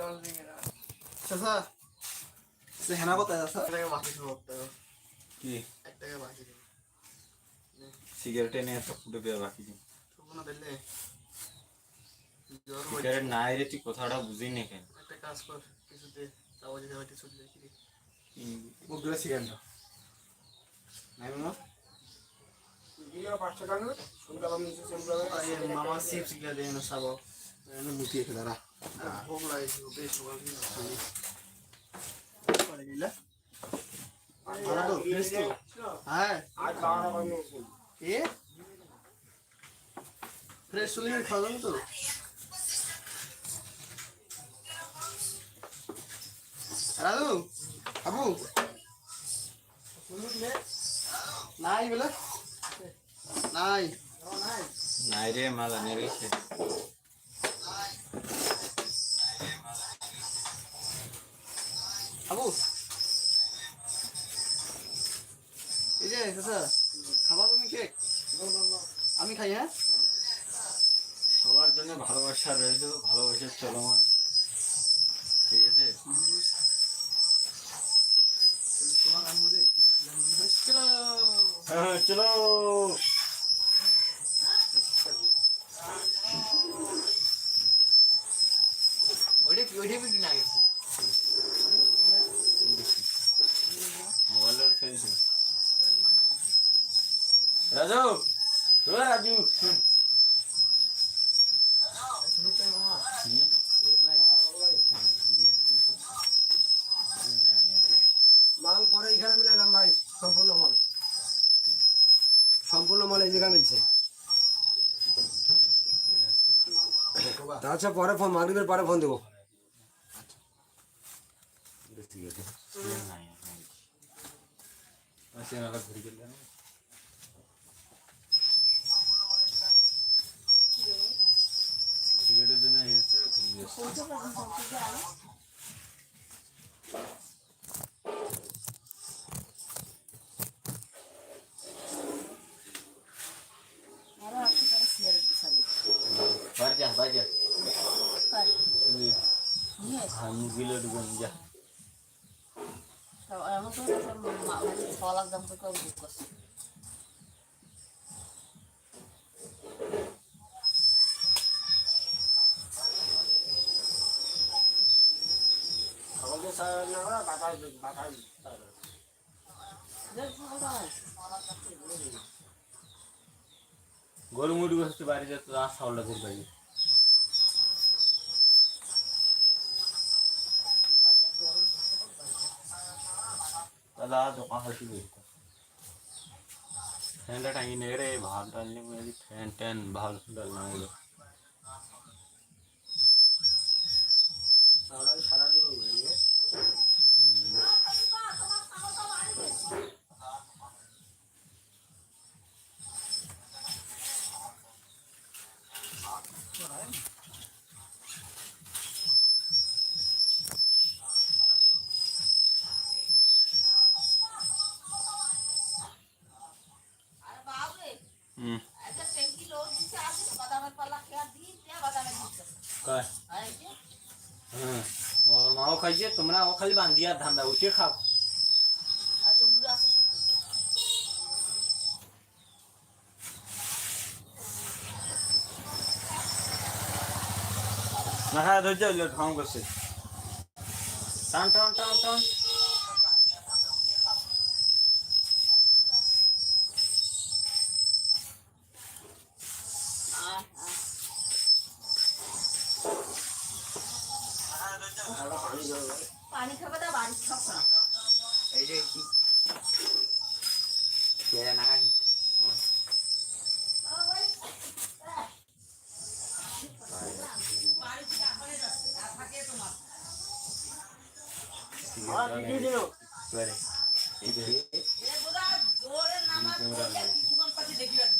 না চাচা সে হেনা কোথায় আছে এক টাকা বাকি দেবো কি? এক টাকা বাকি দেবো। সিগারেট এনে এত ফুটে পেয়ে বাকি দিন। না দিলে। সিগারেট নাই রে তুই কথাটা বুঝি নে কেন? একটা কাজ কর কিছুতে তাও যদি সিগারেট দাও। নাই মামা? গিলা দেয় না সাবো এনে মুটিয়ে খেলা ফ্রেশ চলে খাওয়া তো? রাজু নাই বলে নাই নাই রে মাল আনে আবু এই যে চাচা খাবা তুমি কেক আমি খাই হ্যাঁ? সবার জন্য ভালোবাসা রয়েছে ভালোবাসা চলমান। ঠিক আছে? তোমার আনব রে চলো হ্যাঁ, চলো ওইটা কি ওইটা কি না মোবাইলের খেলছি রাজু ও রাজু শুন মাল পরে এখানে মিলাইলাম ভাই সম্পূর্ণ মাল সম্পূর্ণ মাল এই জায়গায় মিলছে আচ্ছা পরে ফোন মাগরিবের পরে ফোন দেবো সিগারেটের জন্য এসেছে ঘুরে গেছে। বাড়ি যা বাড়ি যা তুই হ্যাঁ মুগিলে ঢুকেন যা গরু মুড়ি বসতে বাড়ি যা তো আর সাউলটা করে পাই তাহলে আর দোকান হাসি করতো ফ্যানটা টাঙিয়ে নে রে ভাত ডালনে মেরে ফ্যান ট্যান ভাত ডালনা খাইছে তোমরা ও খালি বান্ধিয়ার ধান্দা উঠে খাও। না খায় ধৈর্য ঢং করছে টান টান টান টান। পানি খাবে তা বাড়ি খাব। না এই যে কি? কে না খাই করে?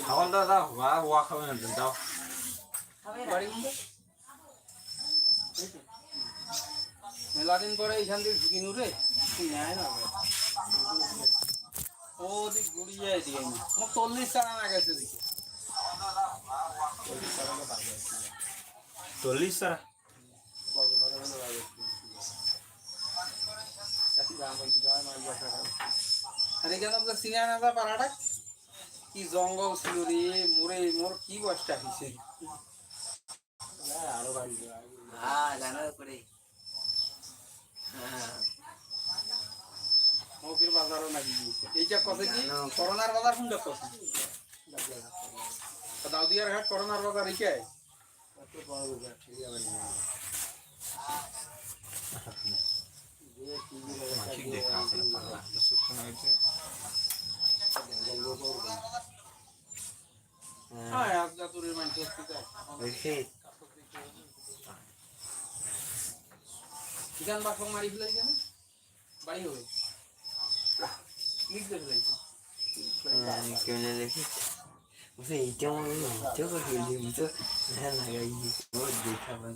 ছাগলটা দাও বা ওয়া খাবে না দাও। মেলা দিন পরে এইখান থেকে ঢুকি নুরে নেয় না ও দিক গুড়িয়ে দিয়ে মোক চল্লিশ টাকা না গেছে দিকে চল্লিশ তারা আর এখানে আপনার সিনেমা পাড়াটা কি জঙ্গল ছিল রে মোরে মোর কি কষ্ট হয়েছে আরও বাড়ি হ্যাঁ জানার করে মৌকির বাজারও নাকি এইটা কথা কি করোনার বাজার কোনটা কথা দাউদিয়ার ঘাট করোনার বাজার এইটাই ঠিক দেখা আছে পাগলা। শুকনো হয়েছে হ্যাঁ তোর মারি বাড়ি হবে। লিখতে ফেলাইছে কেমন দেখি বুঝে এইটা মনে হ্যাঁ লাগাই দেখা পাই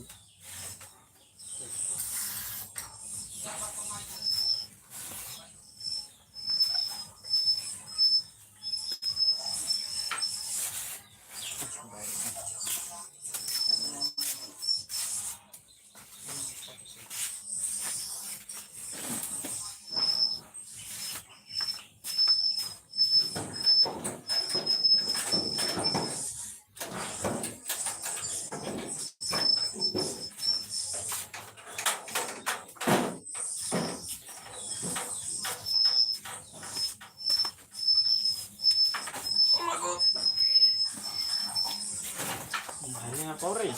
ভাই না পরে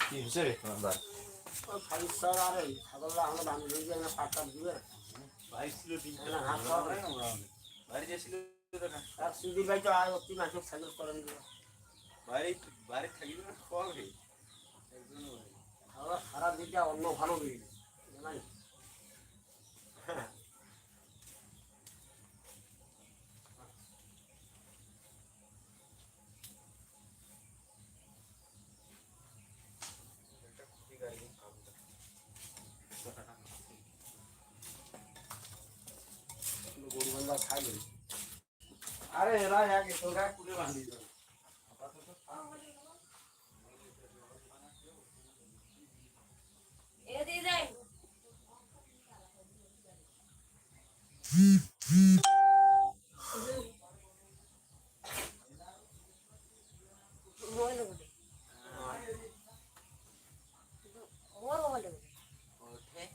কি হয়েছে রে তোমার বার খালি স্যার আরে ছাগল আমরা বান্ধব দিয়ে যায় না পাটটা দিবে ভাই ছিল দিন না হাত পাওয়া যায় বাড়ি যাচ্ছিল আর সুদীপ ভাই তো আর অতি মাসে সাইকেল করেন দিবে বাড়ি বাড়ি থাকিবে না খাওয়া রে আমরা সারা দিকে অন্য ভালো দিই খাইবে আরে এরা এক তোরা কুড়ে বান্ধি দাও এ দিয়ে যাই মোবাইল কোথায় ওর মোবাইল কোথায়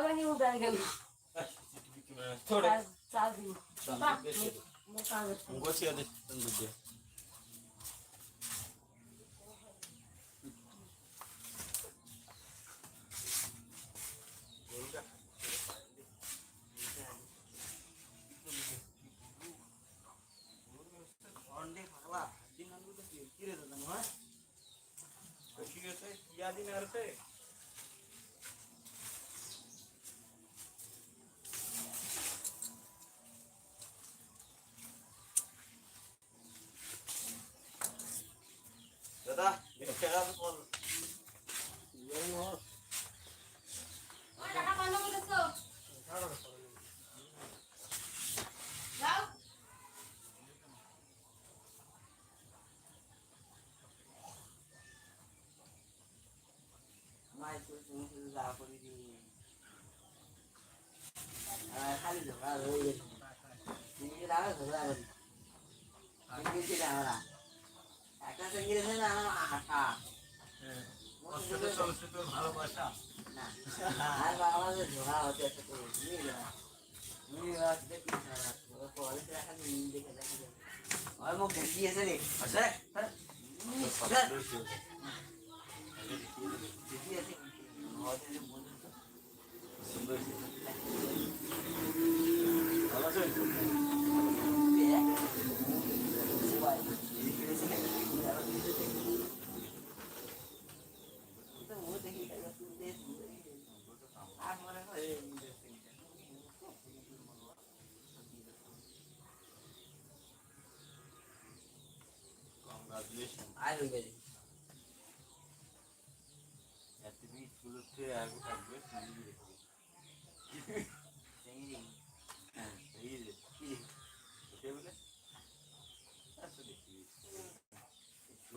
ওরা নিয়ে উঠে গেল। थोड़े এটা খেলা তো বল ওই টাকা বন্ধ করে দাও যাও মাই তো তুমি শুধু যা করে দিই আর খালি ঝগড়া হয়ে গেছে তুমি কি লাগা ঝগড়া করি তুমি কি লাগা একটা সঙ্গে রেখে না হাঁটা ওর সাথে চলছে তোর ভালোবাসা আর বাংলাদেশে ঝোড়া হতে আছে তো বুঝলি না মুই রাত দেখি সারা ও কলেজ নিয়ে দেখে দেখে আর মুখ দেখি আছে রে আছে আছে কংগ্রাচুলেশন এতদিন স্কুলেতে আগে থাকবে তুমি দেখবে হ্যাঁ। ওকে বলে আচ্ছা দেখি একটু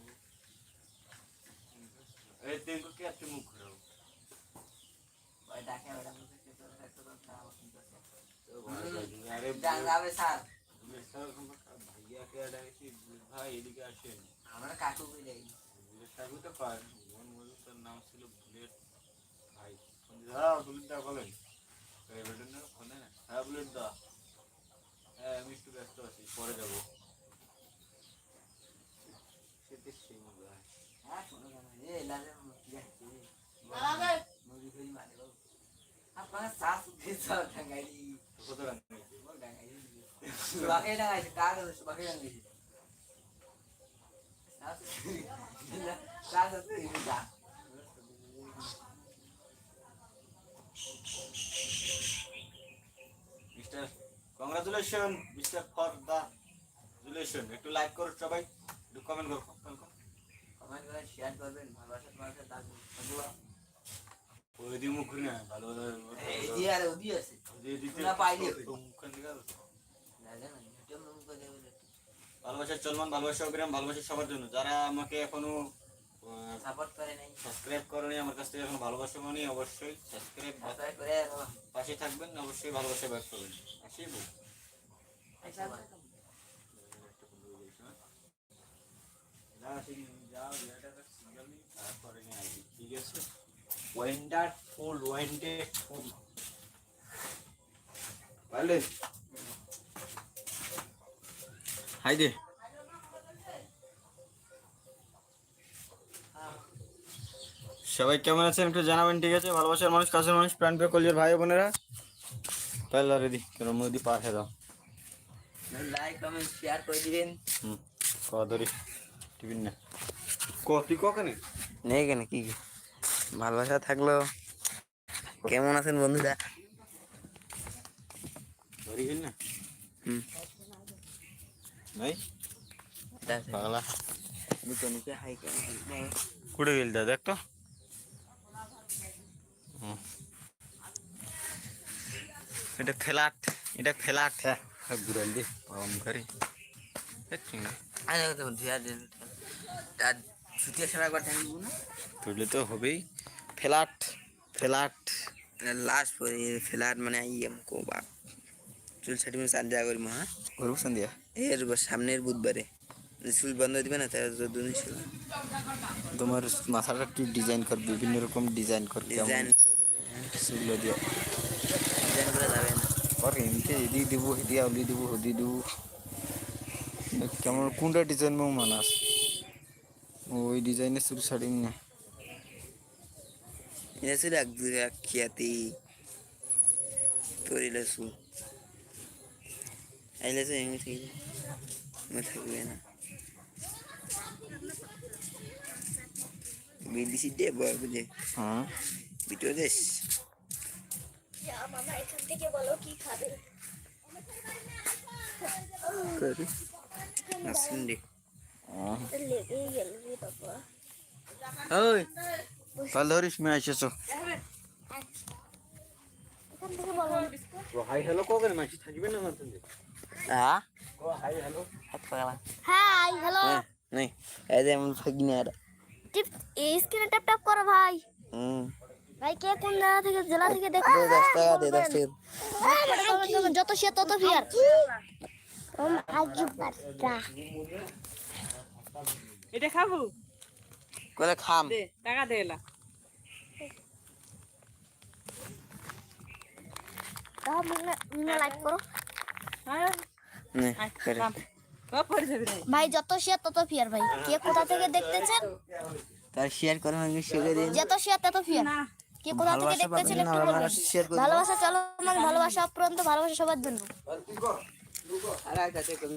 আমরা কাকু বুলেট থাকবে তো পার মজুর নাম ছিল বুলেট ভাই হ্যাঁ বুলেট দা বলেন ফোনে হ্যাঁ বুলেট দা হ্যাঁ আমি একটু ব্যস্ত আছি? পরে যাব হ্যাঁ শোনো এ কিয়া বাবু আপনার দিয়ে সব ডাঙ্গাইলি কত রান সুবাকে ডাঙ্গাইছে কার সুবাকে ডাঙ্গাইছে সাস সাস mister congratulation mister for the relation একটু লাইক করো সবাই একটু কমেন্ট করো। কমেন্ট করে। শেয়ার করবেন ভালোবাসা তোমাদের থাকবে ওই মুখ ঘুরি না ভালো যে আর ওদি আছে। না পাইলে। মুখখান দিকে ভালোবাসার চলমান ভালোবাসা অবিরাম ভালোবাসা সবার জন্য। যারা আমাকে এখনও সাপোর্ট করে নাই। সাবস্ক্রাইব করেনি আমার কাছ থেকে এখন ভালোবাসা মানে অবশ্যই সাবস্ক্রাইব করে পাশে থাকবেন অবশ্যই ভালোবাসা ব্যাক করবেন। আসি বউ। আচ্ছা তারপরে নিয়ে আসি ঠিক আছে? ওয়ান্ডারফুল ভালো হাই দে সবাই কেমন আছেন একটু জানাবেন ঠিক আছে? ভালোবাসার মানুষ কাছের মানুষ প্রাণ প্রিয় কলিয়ার ভাই বোনেরা। তাহলে রেডি কেন মোদি পাঠিয়ে দাও। লাইক কমেন্ট শেয়ার করে দিবেন। হুম কয়া ধরি টিফিন না। কফি কখানে? নেই কেন কি? ভালোবাসা থাকল। কেমন আছেন বন্ধুরা? কেমন কুড়ে গেল দেখ তো। এটা ফ্ল্যাট এটা ফ্ল্যাট। হ্যাঁ ঘুরাল দি পাওয়াম করে দেখছি না আরে তো ধুয়া দিন তার ছুটির সময় একবার থাকব না? তুললে তো হবেই। Flat flat. লাস্ট পরে ফ্ল্যাট মানে ইয়ে কো বাপ চুল ছাটি মানে জায়গা করি মা করব সন্ধ্যা এর সামনের বুধবারে। চুল বন্ধ দিবে না তাই দুদিন ছিল তোমার মাথাটা একটু ডিজাইন কর বিভিন্ন রকম ডিজাইন কর ডিজাইন সেগুলো দিয়ে। ডিজাইন করা যাবে না। আর এমনিতে এদিকে দিব এদিকে আউলি দিব হদি দিব। কেমন কোনটা ডিজাইন মানাস? ওই ডিজাইনের শুরু শাড়ি না। এটা ছিল এক দু এক খিয়াতি তোর ইলেসু আইলেসু এমনি থেকে মনে থাকবে না বিদেশি দে বয় বুঝে হ্যাঁ ভিডিও দেশ মামা এখান থেকে বলো কি খাবে আসুন দে লেগেই গেল রে বাবা ওই কাল ধরিস মে আইসেছো এখান হাই হ্যালো কবেন মাছি থাকবে না সঙ্গে? হ্যাঁ? হাই হ্যালো হাত হাই হ্যালো হ্যাঁ এই যে আর। টিপ এই স্ক্রিনে ট্যাপ ট্যাপ করো ভাই। হুম। ভাই কে কোন জায়গা থেকে জেলা থেকে দেখো। দে দশ টাকা দে দশ টাকা যত সে তত ফিয়ার আজু বাচ্চা এটা খাব? খাম। টাকা দে এলা। তাও লাইক করো। হ্যাঁ। ভাই যত তত ফিয়ার ভাই। কে কোথা থেকে দেখতেছেন? তার শেয়ার করে আমাকে শেয়ার দিন যত সে তত ফিয়ার কে কোথা থেকে দেখতেছেন একটু বলবেন। ভালোবাসা চলো মানে ভালোবাসা অপ্রান্ত ভালোবাসা সবার জন্য।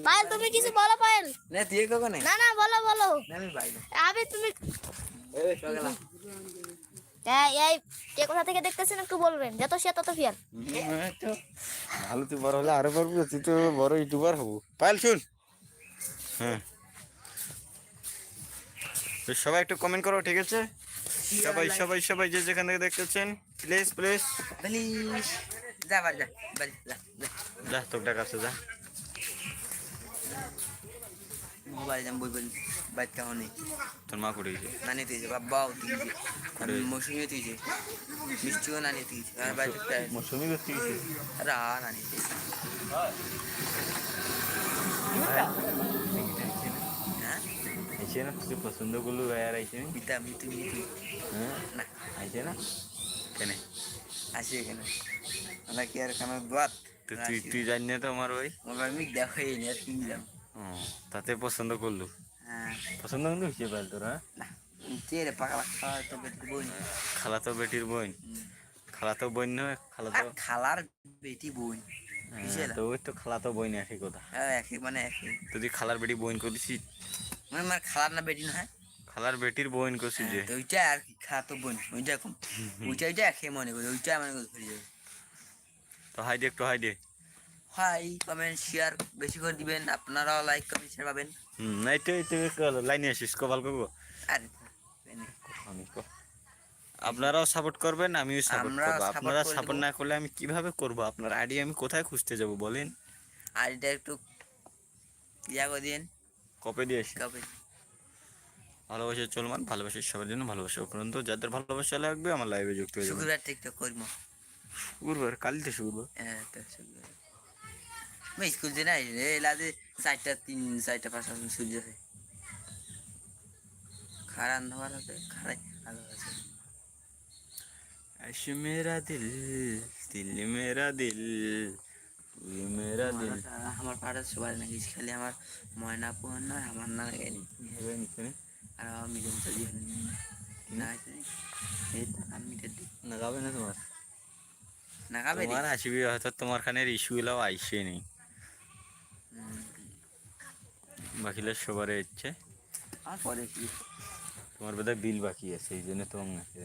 পায়েল তুমি কিছু বলো পায়েল। না তুই কখন না না বলো বলো। আমি তুমি এই এই এই কে কোথা থেকে দেখতেছেন একটু বলবেন। যত সে তত ফিয়ার ভালো তুই বড় হলে আরও পারব তুই তো বড় ইউটিউবার হব। পাইল শুন। হ্যাঁ। সবাই একটু কমেন্ট করো ঠিক আছে? সবাই সবাই সবাই যে যেখান থেকে দেখতেছেন প্লিজ প্লিজ প্লিজ যা বাড়ি যা যা যা। যা তোর ডাক আছে যা। মোবাইল যাম বই বই বাইক নেই তোর মা করে গেছে? নানি তুইছে বাবাও আর মৌসুমিও তুইছে মিষ্টিও নানি তুইছে আর বাইক মৌসুমি করতে আরে নানি হ্যাঁ? আইছে না তুই পছন্দ করল গায়ার আইছে না? মিতা মিতু মিতু হ্যাঁ? না। আইছে না? কেন? আসি এখানে। আমরা কি আর কেন দোয়াত তুই তুই জানি না তো আমার ওই মোবাইল মিক দেখো এই নিয়ে কিনলাম। ও, তাতে পছন্দ করল। হ্যাঁ। পছন্দ কিন্তু হয়েছে পাইল তোর? খালা তো বেটির বোন। খালা তো বোন। নয় খালা তো খালার বেটি বই হ্যাঁ, তো ওই তো খালা তো বোন একই কথা। হ্যাঁ একই মানে একই। তুই খালার বেটি বোন করেছি মানে আমার খালার না বেটি না খালার বেটির বোন করছি যে। ওইটা আর কি খালা তো বোন ওইটা কম। ওইটা ওইটা একই মনে করি ওইটা মনে করি তো হাই দে একটু হাই দে। হাই কমেন্ট শেয়ার বেশি করে দিবেন আপনারাও লাইক কমেন্ট শেয়ার পাবেন। হুম না এটা এটা লাইনে আসিস কবাল করব? আর আমি কো। আপনারাও সাপোর্ট করবেন আমিও সাপোর্ট করব। আপনারা সাপোর্ট না করলে আমি কীভাবে করব? আপনার আইডি আমি কোথায় খুঁজতে যাব বলেন? আর এটা একটু ইয়া করে দিন কপে দিয়ে আসি। কবে ভালোবাসা চলমান ভালোবাসা সবার জন্য ভালোবাসা উপরন্ত। যাদের ভালোবাসা লাগবে আমার লাইভে যুক্ত হয়ে যাবে শুক্রবার টিকটক করব। শুক্রবার কালিতে শুক্রবার। হ্যাঁ তো শুক্রবার। আমি স্কুল যে নাই এলাদে চারটা তিন চারটা পাঁচটা সূর্য আছে খারা খারাই আলো আছে। আশ মেরা দিল দিল মেরা দিল মেরা দিল। আমার সবাই নাকি খালি আমার ময়না পোহন নয় আমার না? লাগে আর আমার মিলন চলি না আছে না গাবে না তোমার? না তোমার হাসিবি হয়তো তোমার খানের ইস্যুগুলো আইসে নেই। হুম, বাকিলা সবার ইচ্ছে। আর পরে কি? তোমার বোধহয় বিল বাকি আছে এই জন্য তোমার নাকি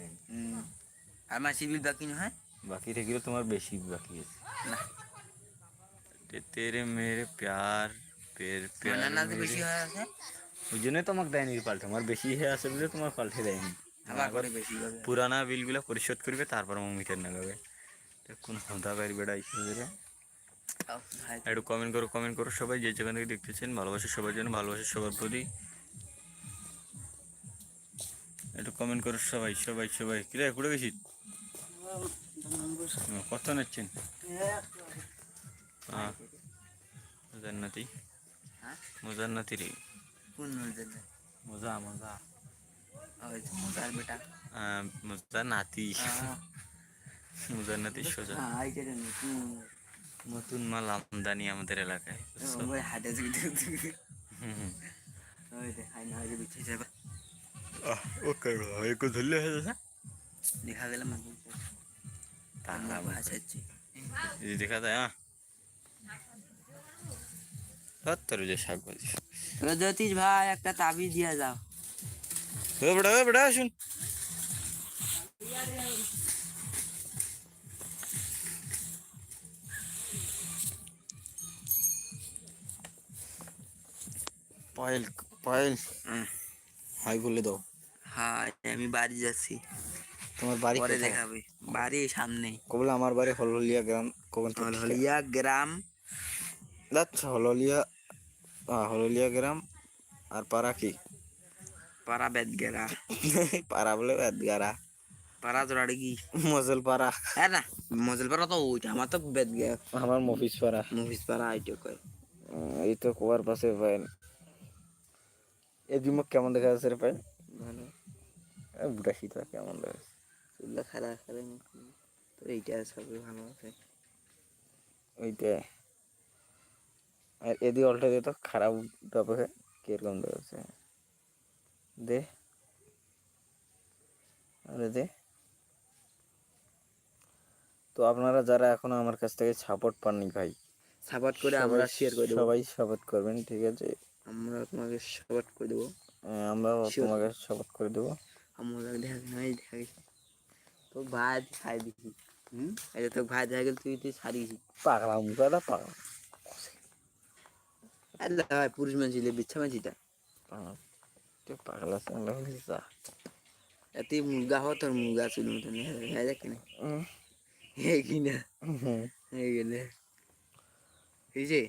সিভিল বাকি না হয়? বাকি থেকেও তোমার বেশি বাকি আছে। না। তেরে মেরে প্যার পের প্যার না বেশি হয়ে আছে? ওই জন্যই তোমাকে দেয়নি পাল্টে। আমার বেশি হয়ে আছে বলে তোমার পাল্টে দেয়নি। পুরানা বিলগুলো পরিশোধ করবে তারপর আমার মিটার লাগাবে কোন হদা বাইর বেড়া ইস্যু করে আও, ভাই, একটু কমেন্ট করো কমেন্ট করো সবাই যে যেখান থেকে দেখতেছেন ভালোবাসা সবার জন্য ভালোবাসা সবার প্রতি। একটু কমেন্ট করো সবাই সবাই সবাই। কিরে ঘুরে গেছি কত নিচ্ছেন? হ্যাঁ জান্নাতি। হ্যাঁ? মোজান্নাতি রে? মজা মজা। মোটার বেটা। মজা নাতি আহ, মুজান্নাতি সোজা। হ্যাঁ নতুন মাল আমদানি আমাদের এলাকায় দেখা গেল দেখা যায় হ্যাঁ সত্তর যে শাক ভাজি জ্যোতিষ ভাই একটা তাবিজ দিয়া যাও। বেটা বেটা শুন। পায়েল পায়েল হাই বলে দাও। হ্যাঁ আমি বাড়ি যাচ্ছি। তোমার বাড়ি পরে কোথায়? দেখাবে। বাড়ি সামনেই কবলে আমার বাড়ি হললিয়া গ্রাম কখন থেকে হলিয়া গ্রাম। আচ্ছা হললিয়া হ্যাঁ হললিয়া গ্রাম। আর পাড়া কি? পাড়া বেদগেরা পাড়া বলে এদগারা পাড়া তোরাড়ি কি মজল পাড়া হ্যাঁ না মজল পাড়া তো ওইটা আমার তো বেদগেরা আমার মফিস পাড়া। মুভিস পাড়া আইটো কয়। এই তো কুয়ার পাশে পাইন এই দিমক কেমন দেখা যাচ্ছে রে পাইন ভালো বুটা শীত কেমন দেখা যাচ্ছে? খারাপ খারাপ তো এইটা সবই ভালো আছে। ওইটা। আর এদি অল্টা দিয়ে তো খারাপ টপে কীরকম দেখা যাচ্ছে? দে। আরে দে। তো আপনারা যারা এখনও আমার কাছ থেকে সাপোর্ট পাননি ভাই সাপোর্ট করে আমরা শেয়ার করে সবাই সাপোর্ট করবেন ঠিক আছে? আমরা তোমাকে সাপোর্ট করে দেবো। Sure. তোমাকে সাপোর্ট করে দেবো। আমরা দেখা নাই দেখা গেছে। তো ভাই খাই দিছি হুম? এই যে তো ভাই দেখা গেল তুই তুই সারিছি পাগলা মুখাদা পাগলা আল্লাহ ভাই পুরুষ মানুষ ছিলে বিচ্ছা পাগলা তুই পাগলা সাংলা যা। এতে মুরগা হওয়া তোর মুরগা ছিল মতন। হ্যাঁ দেখ না। উম, হে কি না। হুম। গেলে এই যে।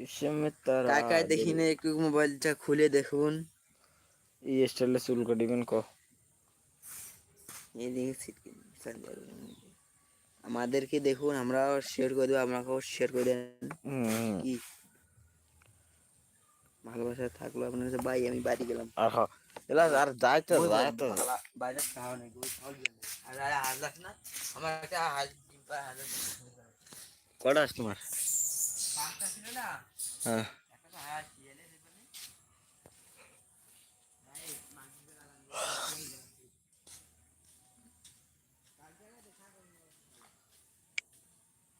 আহ। কিসেমে তারা কাকায় দেখি না একটু মোবাইলটা খুলে দেখুন। এই স্টাইলে চুল কাটিবেন ক। এদিকে আমাদেরকে দেখুন আমরা শেয়ার করে দেবো আপনাকেও শেয়ার করে দেন। কি? ভালোবাসা থাকল আপনার কাছে? বাই আমি বাড়ি গেলাম। আর হ। এলা আর যাই তো যাই তো বাইরে খাওয়া নেই গো খাওয়া আর আর হাজলাস না আমার একটা হাজ কটা তোমার? পাঁচটা ছিল না? হ্যাঁ।